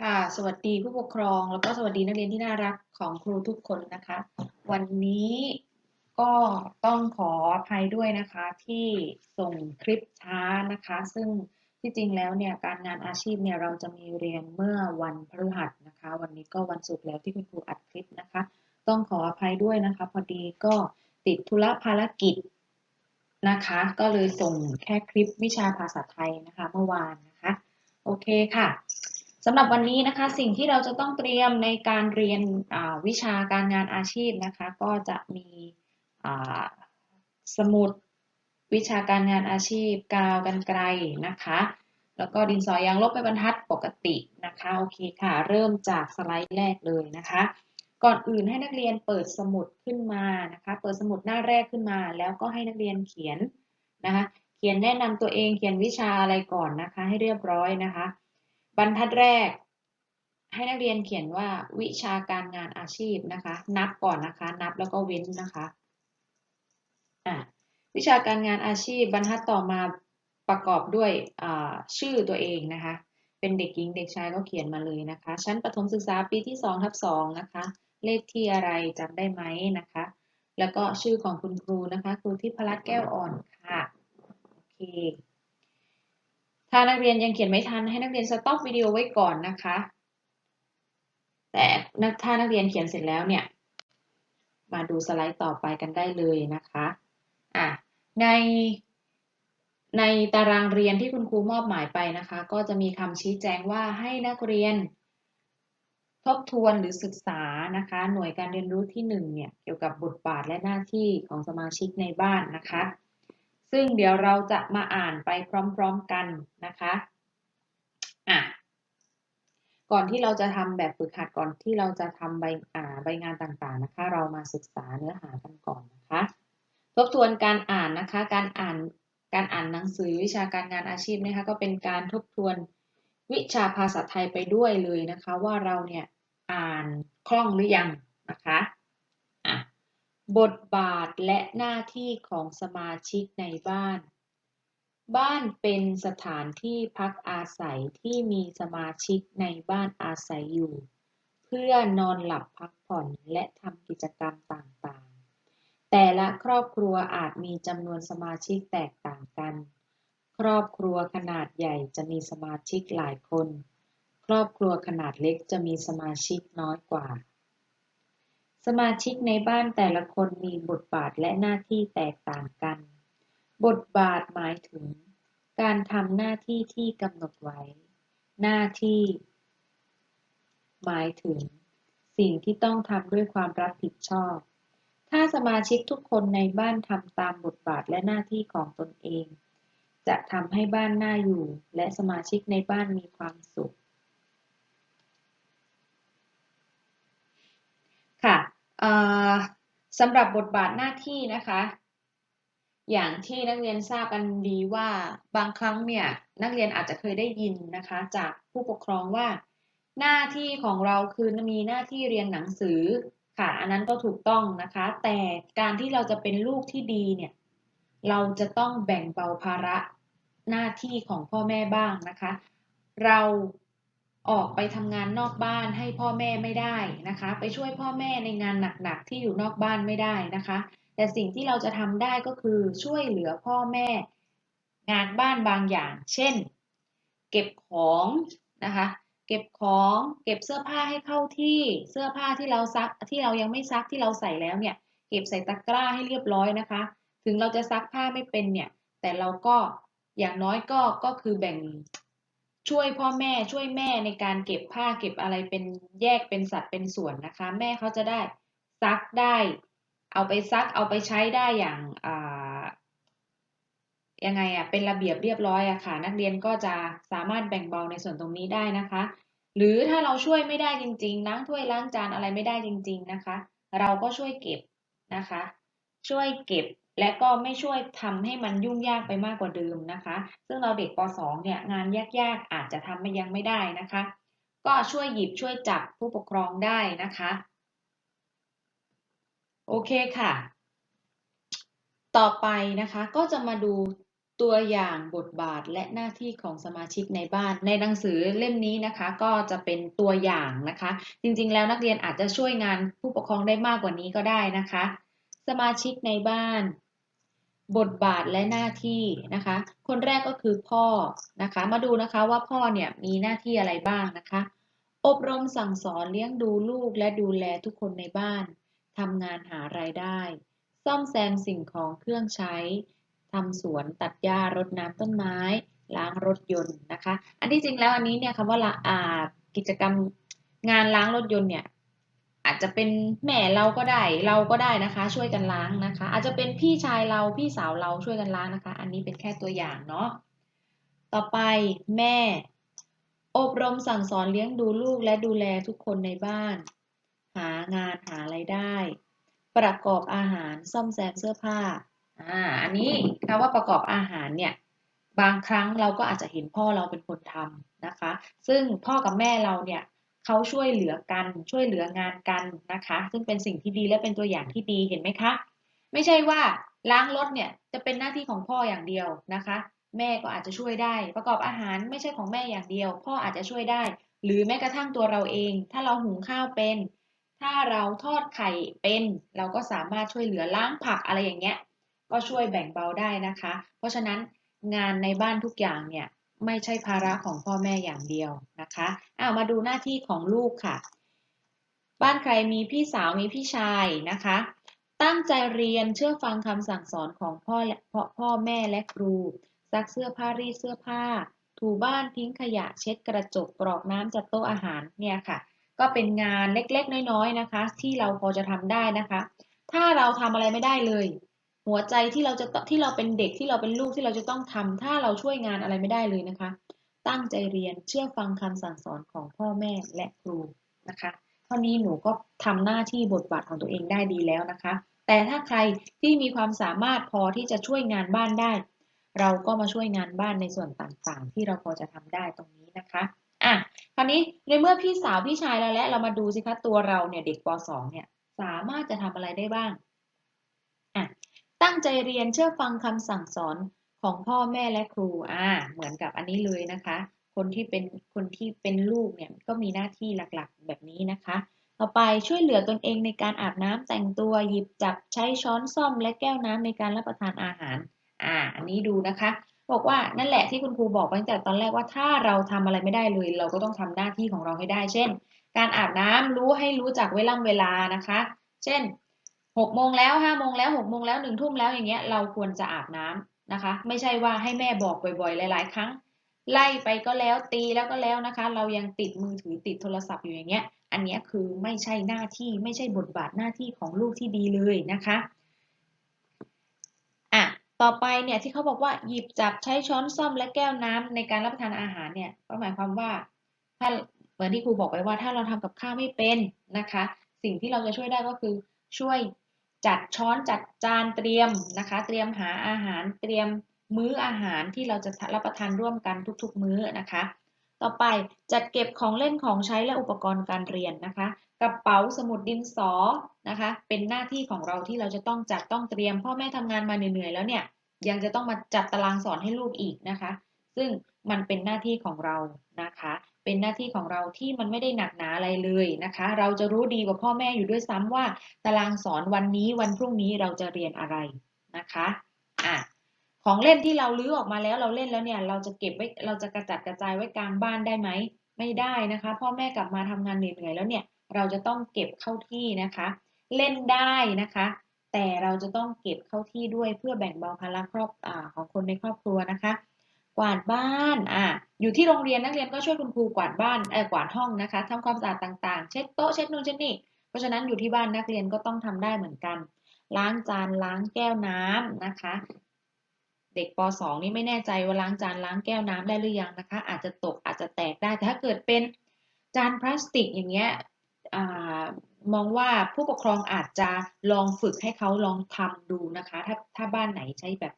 ค่ะ สวัสดีผู้ปกครอง แล้วก็สวัสดีนักเรียนที่น่ารักของครูทุกคนนะคะ วันนี้ก็ต้องขออภัยด้วยนะคะที่ส่งคลิปช้านะคะ ซึ่งที่จริงแล้วเนี่ยการงานอาชีพเนี่ยเราจะมีเรียนเมื่อวันพฤหัสนะคะ วันนี้ก็วันศุกร์แล้วที่คุณครูอัดคลิปนะคะ ต้องขออภัยด้วยนะคะ พอดีก็ติดธุระภารกิจนะคะ ก็เลยส่งแค่คลิปวิชาภาษาไทยนะคะ เมื่อวานนะคะ โอเคค่ะ สำหรับวันนี้นะคะสิ่งที่เราจะต้องเตรียมในการเรียนวิชาการงานอาชีพนะคะ ก็จะมีสมุดวิชาการงานอาชีพ กาวกันไกลนะคะ แล้วก็ดินสอยางลบไปบรรทัดปกตินะคะโอเคค่ะ เริ่มจากสไลด์แรกเลยนะคะ ก่อนอื่นให้นักเรียนเปิดสมุดขึ้นมานะคะ เปิดสมุดหน้าแรกขึ้นมา แล้วก็ให้นักเรียนเขียนนะคะ เขียนแนะนำตัวเองเขียนวิชาอะไรก่อนนะคะ ให้เรียบร้อยนะคะ บรรทัดแรก ให้นักเรียนเขียนว่าวิชาการงานอาชีพนะคะ นับก่อนนะคะ นับแล้วก็เว้นนะคะอะวิชาการงานอาชีพบรรทัดต่อมาประกอบด้วยชื่อตัวเองนะคะ เป็นเด็กหญิงเด็กชายก็เขียนมาเลยนะคะ ชั้นประถมศึกษาปีที่2ทับ2นะคะ เลขที่อะไรจำได้ไหมนะคะ แล้วก็ชื่อของคุณครูนะคะ ครูที่พลัดแก้วอ่อนค่ะ โอเค ถ้านักเรียนยังเขียนไม่ทันให้นักเรียนสต็อปวิดีโอไว้ก่อนนะคะ แต่ถ้านักเรียนเขียนเสร็จแล้วเนี่ย มาดูสไลด์ต่อไปกันได้เลยนะคะอะในในตารางเรียนที่คุณครูมอบหมายไปนะคะ ก็จะมีคำชี้แจงว่าให้นักเรียน ทบทวนหรือศึกษานะคะ หน่วยการเรียนรู้ที่1เนี่ยเกี่ยวกับบทบาทและหน้าที่ของสมาชิกในบ้านนะคะ ซึ่งเดี๋ยวเราจะมาอ่านไปพร้อมๆกันนะคะอะก่อนที่เราจะทำแบบฝึกหัดก่อนที่เราจะทำใบอ่าใบงานต่างๆนะคะ เรามาศึกษาเนื้อหากันก่อนนะคะ ทบทวนการอ่านนะคะ การอ่านการอ่านหนังสือวิชาการงานอาชีพนะคะ ก็เป็นการทบทวนวิชาภาษาไทยไปด้วยเลยนะคะ ว่าเราเนี่ยอ่านคล่องหรือยังนะคะ บทบาทและหน้าที่ของสมาชิกในบ้าน บ้านเป็นสถานที่พักอาศัยที่มีสมาชิกในบ้านอาศัยอยู่ เพื่อนอนหลับพักผ่อนและทำกิจกรรมต่างๆ แต่ละครอบครัวอาจมีจำนวนสมาชิกแตกต่างกัน ครอบครัวขนาดใหญ่จะมีสมาชิกหลายคน ครอบครัวขนาดเล็กจะมีสมาชิกน้อยกว่า สมาชิกในบ้านแต่ละคนมีบทบาทและหน้าที่แตกต่างกัน บทบาทหมายถึง การทำหน้าที่ที่กำหนดไว้ หน้าที่ หมายถึง สิ่งที่ต้องทำด้วยความรับผิดชอบ ถ้าสมาชิกทุกคนในบ้านทำตามบทบาทและหน้าที่ของตนเอง จะทำให้บ้านน่าอยู่ และสมาชิกในบ้านมีความสุขค่ะ สำหรับบทบาทหน้าที่นะคะ อย่างที่นักเรียนทราบกันดีว่าบางครั้งเนี่ยนักเรียนอาจจะเคยได้ยินนะคะจากผู้ปกครองว่า หน้าที่ของเราคือมีหน้าที่เรียนหนังสือค่ะอันนั้นก็ถูกต้องนะคะ แต่การที่เราจะเป็นลูกที่ดีเนี่ยเราจะต้องแบ่งเบาภาระหน้าที่ของพ่อแม่บ้างนะคะ เรา ออกไปทำงานนอกบ้านให้พ่อแม่ไม่ได้นะคะ ไปช่วยพ่อแม่ในงานหนักๆที่อยู่นอกบ้านไม่ได้นะคะ แต่สิ่งที่เราจะทำได้ก็คือช่วยเหลือพ่อแม่ งานบ้านบางอย่าง เช่น เก็บของนะคะ เก็บของเก็บเสื้อผ้าให้เข้าที่เสื้อผ้าที่เราซักที่เรายังไม่ซักที่เราใส่แล้วเนี่ย เก็บใส่ตะกร้าให้เรียบร้อยนะคะ ถึงเราจะซักผ้าไม่เป็นเนี่ย แต่เราก็อย่างน้อยก็ก็คือแบ่ง ช่วยพ่อแม่ช่วยแม่ในการเก็บผ้าเก็บอะไรเป็นแยกเป็นสัดเป็นส่วนนะคะ แม่เขาจะได้ซักได้ เอาไปซักเอาไปใช้ได้อย่างยังไงอะเป็นระเบียบเรียบร้อยอะค่ะ นักเรียนก็จะสามารถแบ่งเบาในส่วนตรงนี้ได้นะคะ หรือถ้าเราช่วยไม่ได้จริงๆล้างถ้วยล้างจานอะไรไม่ได้จริง ๆนะคะ เราก็ช่วยเก็บนะคะ ช่วยเก็บ และก็ไม่ช่วยทำให้มันยุ่งยากไปมากกว่าเดิมนะคะ ซึ่งเราเด็กป .2 เนี่ยงานยากๆอาจจะทำไม่ยังไม่ได้นะคะ ก็ช่วยหยิบช่วยจับผู้ปกครองได้นะคะ โอเคค่ะ ต่อไปนะคะก็จะมาดูตัวอย่างบทบาทและหน้าที่ของสมาชิกในบ้าน ในหนังสือเล่มนี้นะคะ ก็จะเป็นตัวอย่างนะคะ จริงๆ แล้วนักเรียนอาจจะช่วยงานผู้ปกครองได้มากกว่านี้ก็ได้นะคะ สมาชิกในบ้าน บทบาทและหน้าที่นะคะ คนแรกก็คือพ่อนะคะ มาดูนะคะว่าพ่อเนี่ยมีหน้าที่อะไรบ้างนะคะ อบรมสั่งสอนเลี้ยงดูลูกและดูแลทุกคนในบ้านทำงานหารายได้ ซ่อมแซมสิ่งของเครื่องใช้ทำสวนตัดหญ้ารดน้ำต้นไม้ ล้างรถยนต์นะคะ อันที่จริงแล้วอันนี้เนี่ยคำว่าละอากิจกรรมงานล้างรถยนต์เนี่ย อาจจะเป็นแม่เราก็ได้เราก็ได้นะคะ ช่วยกันล้างนะคะ อาจจะเป็นพี่ชายเราพี่สาวเราช่วยกันล้างนะคะ อันนี้เป็นแค่ตัวอย่างเนาะต่อไปแม่ อบรมสั่งสอนเลี้ยงดูลูกและดูแลทุกคนในบ้าน หางานหาไรายได้ ประกอบอาหารซ่อมแซมเสื้อผ้าอ่าอันนี้คำว่าประกอบอาหารเนี่ยบางครั้งเราก็อาจจะเห็นพ่อเราเป็นคนทำนะคะ ซึ่งพ่อกับแม่เราเนี่ย เขาช่วยเหลือกันช่วยเหลืองานกันนะคะ ซึ่งเป็นสิ่งที่ดีและเป็นตัวอย่างที่ดีเห็นไหมคะ ไม่ใช่ว่าล้างรถเนี่ยจะเป็นหน้าที่ของพ่ออย่างเดียวนะคะ แม่ก็อาจจะช่วยได้ ประกอบอาหารไม่ใช่ของแม่อย่างเดียว พ่ออาจจะช่วยได้ หรือแม้กระทั่งตัวเราเอง ถ้าเราหุงข้าวเป็น ถ้าเราทอดไข่เป็น เราก็สามารถช่วยเหลือล้างผักอะไรอย่างเงี้ยก็ช่วยแบ่งเบาได้นะคะ เพราะฉะนั้นงานในบ้านทุกอย่างเนี่ย ไม่ใช่ภาระของพ่อแม่อย่างเดียวนะคะเอามาดูหน้าที่ของลูกค่ะ บ้านใครมีพี่สาวมีพี่ชายนะคะ ตั้งใจเรียนเชื่อฟังคำสั่งสอนของพ่อและพ่อพ่อแม่และครู ซักเสื้อผ้ารีดเสื้อผ้า ถูบ้านทิ้งขยะเช็ดกระจกกรอกน้ำจัดโต๊ะอาหารเนี่ยค่ะ ก็เป็นงานเล็กๆ น้อยๆนะคะ ที่เราพอจะทำได้นะคะ ถ้าเราทำอะไรไม่ได้เลย หัวใจที่เราจะที่เราเป็นเด็กที่เราเป็นลูกที่เราจะต้องทำถ้าเราช่วยงานอะไรไม่ได้เลยนะคะ ตั้งใจเรียนเชื่อฟังคำสั่งสอนของพ่อแม่และครูนะคะเท่านี้หนูก็ทำหน้าที่บทบาทของตัวเองได้ดีแล้วนะคะ แต่ถ้าใครที่มีความสามารถพอที่จะช่วยงานบ้านได้ เราก็มาช่วยงานบ้านในส่วนต่างๆ ที่เราพอจะทำได้ตรงนี้นะคะอะคราวนี้ในเมื่อพี่สาวพี่ชายเราแล้วเรามาดูสิคะตัวเราเนี่ยเด็กป .2 เนี่ยสามารถจะทำอะไรได้บ้าง ตั้งใจเรียนเชื่อฟังคำสั่งสอนของพ่อแม่และครูอ่าเหมือนกับอันนี้เลยนะคะ คนที่เป็นคนที่เป็นลูกเนี่ยก็มีหน้าที่หลักๆ แบบนี้นะคะ ต่อไปช่วยเหลือตนเองในการอาบน้ำแต่งตัวหยิบจับใช้ช้อนซ่อม และแก้วน้ำในการรับประทานอาหารอ่าอันนี้ดูนะคะ บอกว่านั่นแหละที่คุณครูบอกตั้งแต่ตอนแรกว่าถ้าเราทำอะไรไม่ได้เลย เราก็ต้องทำหน้าที่ของเราให้ได้ เช่น การอาบน้ำรู้ให้รู้จักเวลาเวลานะคะ เช่น หกโมงแล้วห้าโมงแล้วหกโมงแล้วหนึ่งทุ่มแล้วอย่างเงี้ยเราควรจะอาบน้ำนะคะ ไม่ใช่ว่าให้แม่บอกบ่อยๆ หลาย ๆ ครั้ง ไล่ไปก็แล้วตีแล้วก็แล้วนะคะ เรายังติดมือถือติดโทรศัพท์อยู่อย่างเงี้ย อันนี้คือไม่ใช่หน้าที่ไม่ใช่บทบาทหน้าที่ของลูกที่ดีเลยนะคะอะต่อไปเนี่ยที่เขาบอกว่าหยิบจับใช้ช้อนซ่อมและแก้วน้ำในการรับประทานอาหารเนี่ยก็หมายความว่าถ้าเหมือนที่ครูบอกไปว่าถ้าเราทำกับข้าวไม่เป็นนะคะ สิ่งที่เราจะช่วยได้ก็คือช่วย จัดช้อนจัดจานเตรียมนะคะ เตรียมหาอาหารเตรียมมื้ออาหารที่เราจะรับประทานร่วมกันทุกๆ มื้อนะคะ ต่อไปจัดเก็บของเล่นของใช้และอุปกรณ์การเรียนนะคะ กระเป๋าสมุดดินสอนะคะ เป็นหน้าที่ของเราที่เราจะต้องจัดต้องเตรียม พ่อแม่ทำงานมาเหนื่อยๆแล้วเนี่ยยังจะต้องมาจัดตารางสอนให้ลูกอีกนะคะ ซึ่งมันเป็นหน้าที่ของเรานะคะ เป็นหน้าที่ของเราที่มันไม่ได้หนักหนาอะไรเลยนะคะ เราจะรู้ดีกว่าพ่อแม่อยู่ด้วยซ้ำว่า ตารางสอนวันนี้วันพรุ่งนี้เราจะเรียนอะไรนะคะอะของเล่นที่เราลื้อออกมาแล้วเราเล่นแล้วเนี่ย เราจะเก็บไว้เราจะกระจัดกระจายไว้กลางบ้านได้ไหมไม่ได้นะคะ พ่อแม่กลับมาทำงานเหนื่อยๆแล้วเนี่ย เราจะต้องเก็บเข้าที่นะคะ เล่นได้นะคะ แต่เราจะต้องเก็บเข้าที่ด้วยเพื่อแบ่งเบาภาระครอบอของคนในครอบครัวนะคะ กวาดบ้านอ่าอยู่ที่โรงเรียนนักเรียนก็ช่วยคุณครูกวาดบ้านเออกวาดห้องนะคะทำความสะอาดต่างๆ เช็ดโต๊ะเช็ดนู่นเช็ดนี่เพราะฉะนั้นอยู่ที่บ้านนักเรียนก็ต้องทำได้เหมือนกัน ล้างจานล้างแก้วน้ำนะคะ เด็กป .2 นี่ไม่แน่ใจว่าล้างจานล้างแก้วน้ำได้หรือยังนะคะ อาจจะตกอาจจะแตกได้แต่ถ้าเกิดเป็นจานพลาสติกอย่างเงี้ยมองว่าผู้ปกครองอาจจะลองฝึกให้เขาลองทำดูนะคะ ถ้าถ้าบ้านไหนใช้แบบ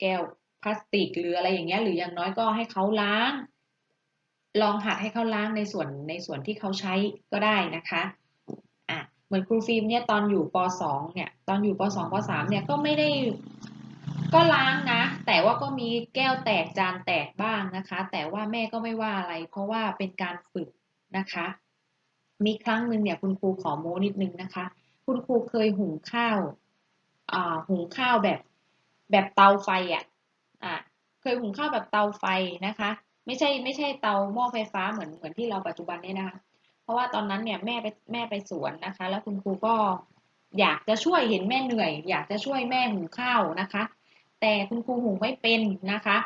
แก้ว ลาสติกหรืออะไรอย่างเงี้ยหรืออย่างน้อยก็ให้เขาล้าง ลองหัดให้เขาล้างในส่วนในส่วนที่เขาใช้ก็ได้นะคะอะเหมือนครูฟิล์มเนี่ยตอนอยู่ป .2 เนี่ยตอนอยู่ป .2 ป .3 เนี่ยก็ไม่ได้ก็ล้างนะ แต่ว่าก็มีแก้วแตกจานแตกบ้างนะคะ แต่ว่าแม่ก็ไม่ว่าอะไร เพราะว่าเป็นการฝึกนะคะ มีครั้งหนึ่งเนี่ยคุณครูขอโม้นิดนึงนะคะ คุณครูเคยหุงข้าวอ่าหุงข้าวแบบแบบเตาไฟอะ อะเคยหุงข้าวแบบเตาไฟนะคะ ไม่ใช่ไม่ใช่เตาหม้อไฟฟ้าเหมือนเหมือนที่เราปัจจุบันนี้นะคะ เพราะว่าตอนนั้นเนี่ยแม่ไปแม่ไปสวนนะคะ แล้วคุณครูก็อยากจะช่วยเห็นแม่เหนื่อย อยากจะช่วยแม่หุงข้าวนะคะ แต่คุณครูหุงไม่เป็นนะคะ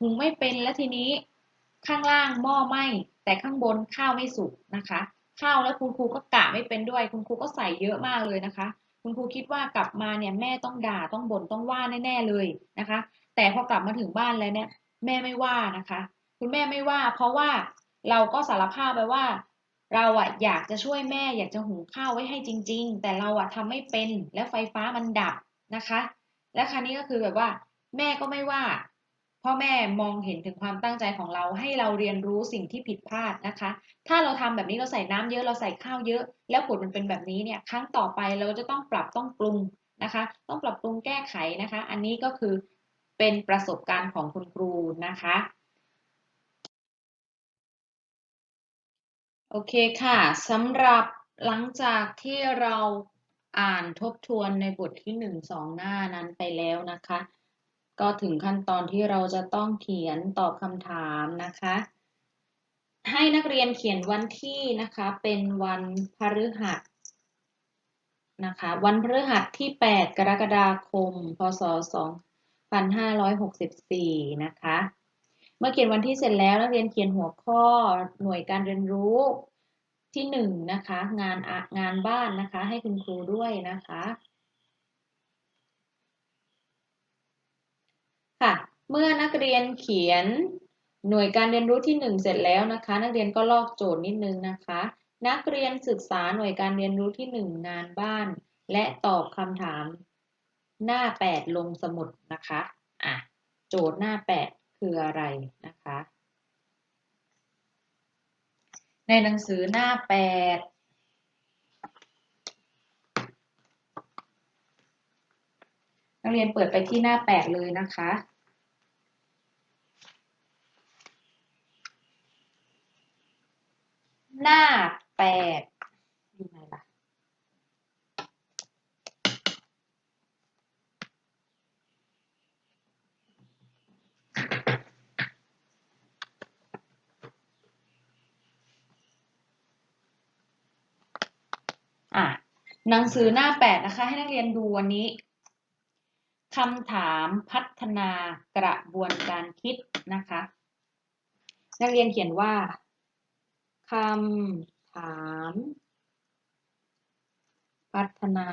หุงไม่เป็นแล้วทีนี้ข้างล่างหม้อไหม้แต่ข้างบนข้าวไม่สุกนะคะ ข้าวแล้วคุณครูก็กะไม่เป็นด้วย คุณครูก็ใส่เยอะมากเลยนะคะ คุณครูคิดว่ากลับมาเนี่ยแม่ต้องด่าต้องบ่นต้องว่าแน่ๆเลยนะคะ แต่พอกลับมาถึงบ้านแล้วเนี่ยแม่ไม่ว่านะคะ คุณแม่ไม่ว่า เพราะว่าเราก็สารภาพไปว่า เราอะอยากจะช่วยแม่อยากจะหุงข้าวไว้ให้จริง ๆ แต่เราอะทำไม่เป็นแล้วไฟฟ้ามันดับนะคะ และครั้นี้ก็คือแบบว่า แม่ก็ไม่ว่าพ่อแม่มองเห็นถึงความตั้งใจของเราให้เราเรียนรู้สิ่งที่ผิดพลาดนะคะ ถ้าเราทำแบบนี้เราใส่น้ำเยอะเราใส่ข้าวเยอะ แล้วผลมันเป็นแบบนี้เนี่ยครั้งต่อไปเราจะต้องปรับต้องปรุงนะคะ ต้องปรับปรุงแก้ไขนะคะ อันนี้ก็คือ เป็นประสบการณ์ของคุณครูนะคะ โอเคค่ะสำหรับหลังจากที่เราอ่านทบทวนในบทที่หนึ่งสองหน้านั้นไปแล้วนะคะ ก็ถึงขั้นตอนที่เราจะต้องเขียนตอบคำถามนะคะ ให้นักเรียนเขียนวันที่นะคะเป็นวันพฤหัสนะคะวันพฤหัสที่ 8 กรกฎาคม พศ 2564 นะคะ เมื่อเขียนวันที่เสร็จแล้วนักเรียนเขียนหัวข้อหน่วยการเรียนรู้ที่หนึ่งนะคะ งานงานบ้านนะคะ ให้คุณครูด้วยนะคะค่ะ เมื่อนักเรียนเขียนหน่วยการเรียนรู้ที่หนึ่งเสร็จแล้วนะคะ นักเรียนก็ลอกโจทย์นิดนึงนะคะ นักเรียนศึกษาหน่วยการเรียนรู้ที่หนึ่งงานบ้าน และตอบคำถาม หน้า 8 ลงสมุดนะคะอะโจทย์หน้า 8 คืออะไรนะคะ ในหนังสือหน้า 8ักเรียนเปิดไปที่หน้า 8 เลยนะคะ หน้า 8 หนังสือหน้าแปดนะคะ ให้นักเรียนดูวันนี้คำถามพัฒนากระบวนการคิดนะคะ นักเรียนเขียนว่าคำถาม พัฒนา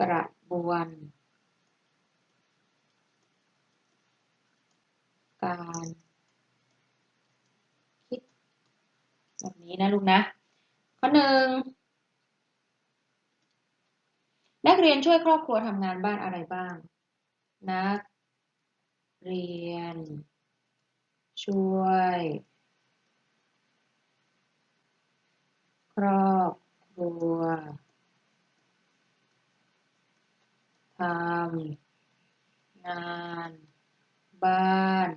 กระบวน การคิดแบบนี้นะลูกนะ ข้อหนึ่งนักเรียนช่วยครอบครัวทำงานบ้านอะไรบ้าง นักเรียน ช่วย ครอบครัวทำงาน บ้าน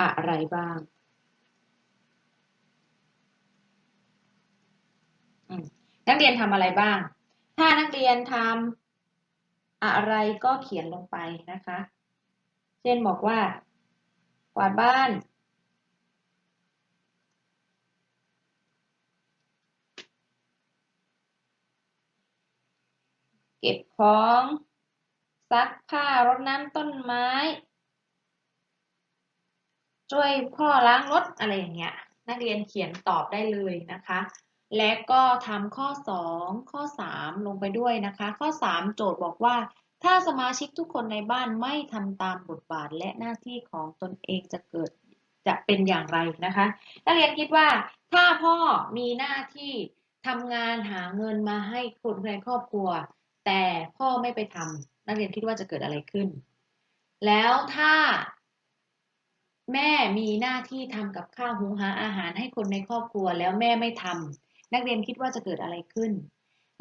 อะไรบ้าง นักเรียนทำอะไรบ้าง ถ้านักเรียนทำอะไรก็เขียนลงไปนะคะ เช่นบอกว่า กวาดบ้าน เก็บของซักผ้ารดน้ำต้นไม้ ช่วยพ่อล้างรถอะไรอย่างเงี้ย นักเรียนเขียนตอบได้เลยนะคะ และก็ทำข้อ 2 ข้อ 3 ลงไปด้วยนะคะ ข้อ 3 โจทย์บอกว่า ถ้าสมาชิกทุกคนในบ้านไม่ทำตามบทบาทและหน้าที่ของตนเองจะเกิดจะเป็นอย่างไรนะคะนักเรียนคิดว่าถ้าพ่อมีหน้าที่ทำงานหาเงินมาให้คนในครอบครัว แต่พ่อไม่ไปทำนักเรียนคิดว่าจะเกิดอะไรขึ้น แล้วถ้าแม่มีหน้าที่ทำกับข้าวหุงหาอาหารให้คนในครอบครัวแล้วแม่ไม่ทำ นักเรียนคิดว่าจะเกิดอะไรขึ้น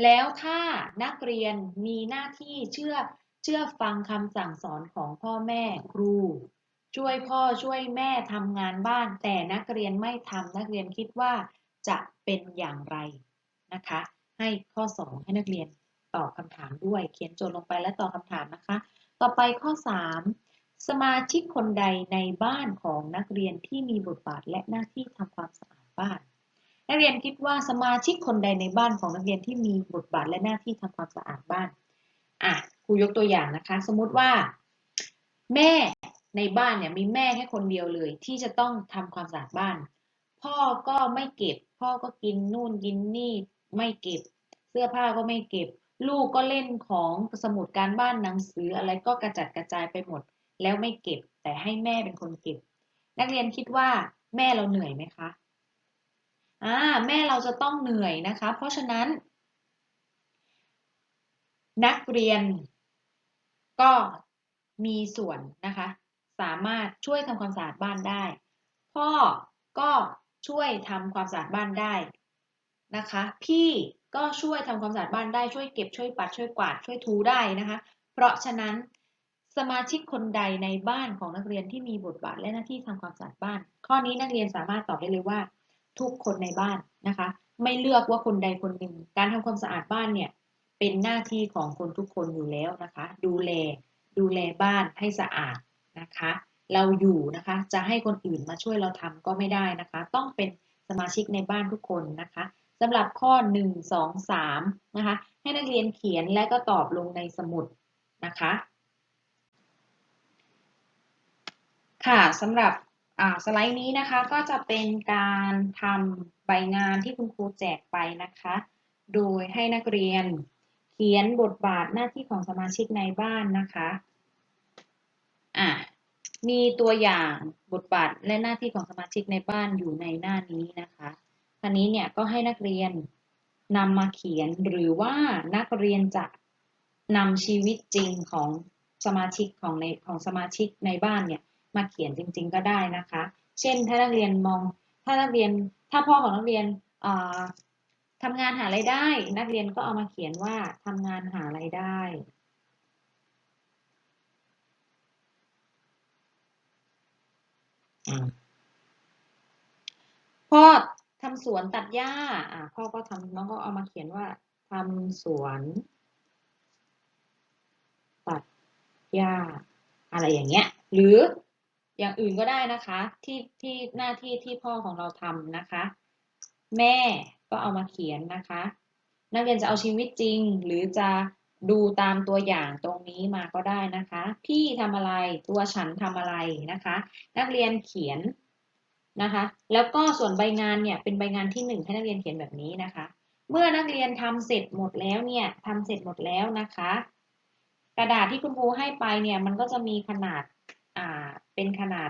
แล้วถ้านักเรียนมีหน้าที่เชื่อเชื่อฟังคำสั่งสอนของพ่อแม่ครู ช่วยพ่อช่วยแม่ทำงานบ้าน แต่นักเรียนไม่ทำนักเรียนคิดว่าจะเป็นอย่างไรนะคะ ให้ข้อ 2 ให้นักเรียนตอบคำถามด้วย เขียนโจทย์ลงไปและตอบคำถามนะคะ ต่อไปข้อ 3 สมาชิกคนใดในบ้านของนักเรียนที่มีบทบาทและหน้าที่ทำความสะอาดบ้าน นักเรียนคิดว่าสมาชิกคนใดในบ้านของนักเรียนที่มีบทบาทและหน้าที่ทำความสะอาดบ้านอะครูยกตัวอย่างนะคะ สมมุติว่า แม่ในบ้านเนี่ยมีแม่แค่คนเดียวเลย ที่จะต้องทำความสะอาดบ้าน พ่อก็ไม่เก็บ พ่อก็กินนู่นกินนี่ไม่เก็บ เสื้อผ้าก็ไม่เก็บ ลูกก็เล่นของสมุดการบ้านหนังสืออะไรก็กระจัดกระจายไปหมด แล้วไม่เก็บ แต่ให้แม่เป็นคนเก็บ นักเรียนคิดว่าแม่เราเหนื่อยไหมคะ อ่าแม่เราจะต้องเหนื่อยนะคะ เพราะฉะนั้น นักเรียนก็มีส่วนนะคะ สามารถช่วยทำความสะอาดบ้านได้ พ่อก็ช่วยทำความสะอาดบ้านได้นะคะ พี่ก็ช่วยทำความสะอาดบ้านได้ช่วยเก็บช่วยปัดช่วยกวาดช่วยถูได้นะคะ เพราะฉะนั้นสมาชิกคนใดในบ้านของนักเรียนที่มีบทบาทและหน้าที่ทำความสะอาดบ้าน ข้อนี้นักเรียนสามารถตอบได้เลยว่า ทุกคนในบ้านนะคะ ไม่เลือกว่าคนใดคนหนึ่ง การทำความสะอาดบ้านเนี่ยเป็นหน้าที่ของคนทุกคนอยู่แล้วนะคะ ดูแลดูแลบ้านให้สะอาดนะคะ เราอยู่นะคะจะให้คนอื่นมาช่วยเราทำก็ไม่ได้นะคะ ต้องเป็นสมาชิกในบ้านทุกคนนะคะสำหรับข้อ 1 2 3นะคะให้นักเรียนเขียนและก็ตอบลงในสมุดนะคะ ค่ะสำหรับ สไลด์นี้นะคะก็จะเป็นการทำใบงานที่คุณครูแจกไปนะคะ โดยให้นักเรียนเขียนบทบาทหน้าที่ของสมาชิกในบ้านนะคะอะมีตัวอย่างบทบาทและหน้าที่ของสมาชิกในบ้านอยู่ในหน้านี้นะคะทีนี้เนี่ยก็ให้นักเรียนนำมาเขียนหรือว่านักเรียนจะนำชีวิตจริงของสมาชิกของในของสมาชิกในบ้านเนี่ย มาเขียนจริง ๆ ก็ได้นะคะ เช่นถ้านักเรียนมองถ้านักเรียนถ้าพ่อของนักเรียนทำงานหาไรายได้ นักเรียนก็เอามาเขียนว่าทำงานหาไรายได้พ่อทำสวนตัดหญ้าอ่าพ่อก็ทำน้องก็เอามาเขียนว่าทำสวน ตัดหญ้า อะไรอย่างเงี้ย หรือ อย่างอื่นก็ได้นะคะที่ที่หน้าที่ที่พ่อของเราทำนะคะ แม่ก็เอามาเขียนนะคะ นักเรียนจะเอาชีวิตจริง หรือจะดูตามตัวอย่างตรงนี้มาก็ได้นะคะ พี่ทำอะไรตัวฉันทำอะไรนะคะ นักเรียนเขียนนะคะ แล้วก็ส่วนใบงานเนี่ยเป็นใบงานที่หนึ่งให้นักเรียนเขียนแบบนี้นะคะ เมื่อนักเรียนทำเสร็จหมดแล้วเนี่ยทำเสร็จหมดแล้วนะคะ กระดาษที่คุณครูให้ไปเนี่ยมันก็จะมีขนาด เป็นขนาด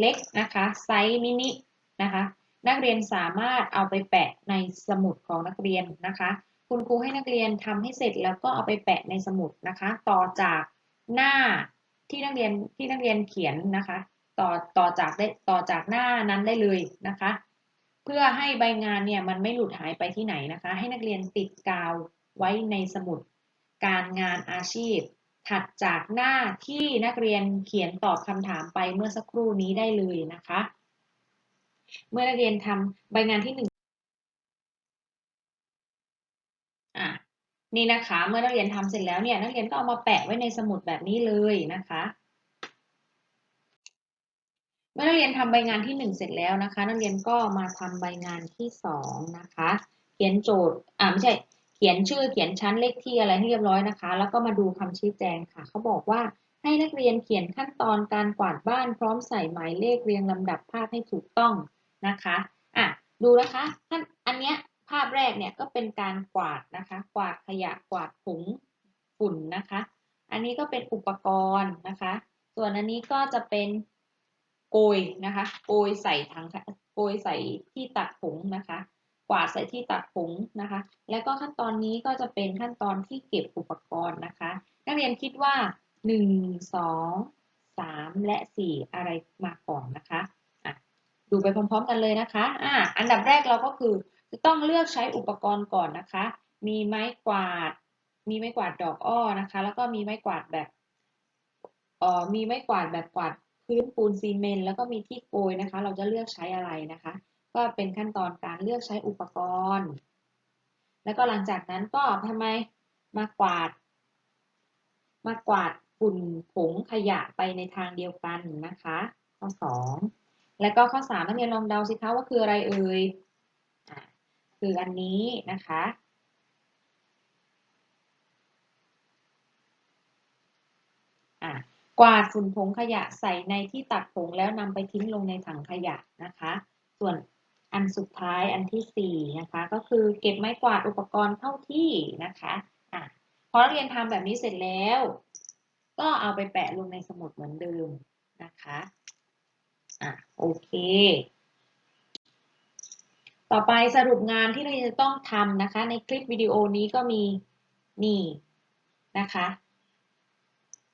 เล็กนะคะไซส์มินินะคะนักเรียนสามารถเอาไปแปะในสมุดของนักเรียนนะคะ คุณครูให้นักเรียนทำให้เสร็จแล้วก็เอาไปแปะในสมุดนะคะ ต่อจากหน้าที่นักเรียนที่นักเรียนเขียนนะคะ ต่อต่อจากได้ต่อจากหน้านั้นได้เลยนะคะ เพื่อให้ใบงานเนี่ยมันไม่หลุดหายไปที่ไหนนะคะ ให้นักเรียนติดกาวไว้ในสมุดการงานอาชีพ ถัดจากหน้าที่นักเรียนเขียนตอบคำถามไปเมื่อสักครู่นี้ได้เลยนะคะ เมื่อนักเรียนทำใบงานที่หนึ่งนี่นะคะ เมื่อนักเรียนทำเสร็จแล้วเนี่ยนักเรียนก็เอามาแปะไว้ในสมุดแบบนี้เลยนะคะเมื่อนักเรียนทำใบงานที่ 1 เสร็จแล้วนะคะ นักเรียนก็มาทำใบงานที่2นะคะ เขียนโจทย์อ่าไม่ใช่ เขียนชื่อเขียนชั้นเลขที่อะไรให้เรียบร้อยนะคะ แล้วก็มาดูคำชี้แจงค่ะเขาบอกว่าให้นักเรียนเขียนขั้นตอนการกวาดบ้านพร้อมใส่หมายเลขเรียงลำดับภาพให้ถูกต้องนะคะอะดูนะคะขั้นอันเนี้ยภาพแรกเนี่ยก็เป็นการกวาดนะคะ กวาดขยะกวาดผงฝุ่นนะคะ อันนี้ก็เป็นอุปกรณ์นะคะ ส่วนอันนี้ก็จะเป็นโกยนะคะ โกยใส่ถังโกยใส่ที่ตักผงนะคะ กวาดใส่ที่ตักผงนะคะ แล้วก็ขั้นตอนนี้ก็จะเป็นขั้นตอนที่เก็บอุปกรณ์นะคะ นักเรียนคิดว่า 1 2 3 และ 4 อะไรมาก่อนนะคะะดูไปพร้อมๆกันเลยนะคะอะอันดับแรกเราก็คือจะต้องเลือกใช้อุปกรณ์ก่อนนะคะ มีไม้กวาด มีไม้กวาดดอกอ้อนะคะ แล้วก็มีไม้กวาดแบบออมีไม้กวาดแบบกวาดพื้นปูนซีเมนต์แล้วก็มีที่โกยนะคะ เราจะเลือกใช้อะไรนะคะ ก็เป็นขั้นตอนการเลือกใช้อุปกรณ์ แล้วก็หลังจากนั้นก็ทำไมมากวาด มากวาดฝุ่นผงขยะไปในทางเดียวกันนะคะข้อสองแล้วก็ข้อสามนักเรียนลองเดาสิคะว่าคืออะไรเอ่ยคืออันนี้นะคะอะกวาดฝุ่นผงขยะใส่ในที่ตักผงแล้วนำไปทิ้งลงในถังขยะนะคะ ส่วน อันสุดท้ายอันที่สี่นะคะก็คือเก็บไม้กวาดอุปกรณ์เข้าที่นะคะอะพอนักเรียนทำแบบนี้เสร็จแล้ว ก็เอาไปแปะลงในสมุดเหมือนเดิมนะคะอะโอเค ต่อไปสรุปงานที่เราจะต้องทำนะคะ ในคลิปวิดีโอนี้ก็มีนี่นะคะ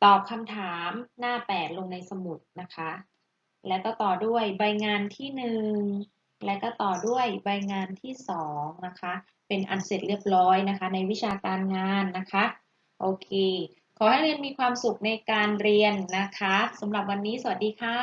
ตอบคำถามหน้า8ลงในสมุดนะคะ แล้วก็ต่อด้วยใบงานที่1 และก็ต่อด้วยใบงานที่2นะคะ เป็นอันเสร็จเรียบร้อยนะคะ ในวิชาการงานนะคะ โอเค ขอให้เรียนมีความสุขในการเรียนนะคะสำหรับวันนี้สวัสดีค่ะ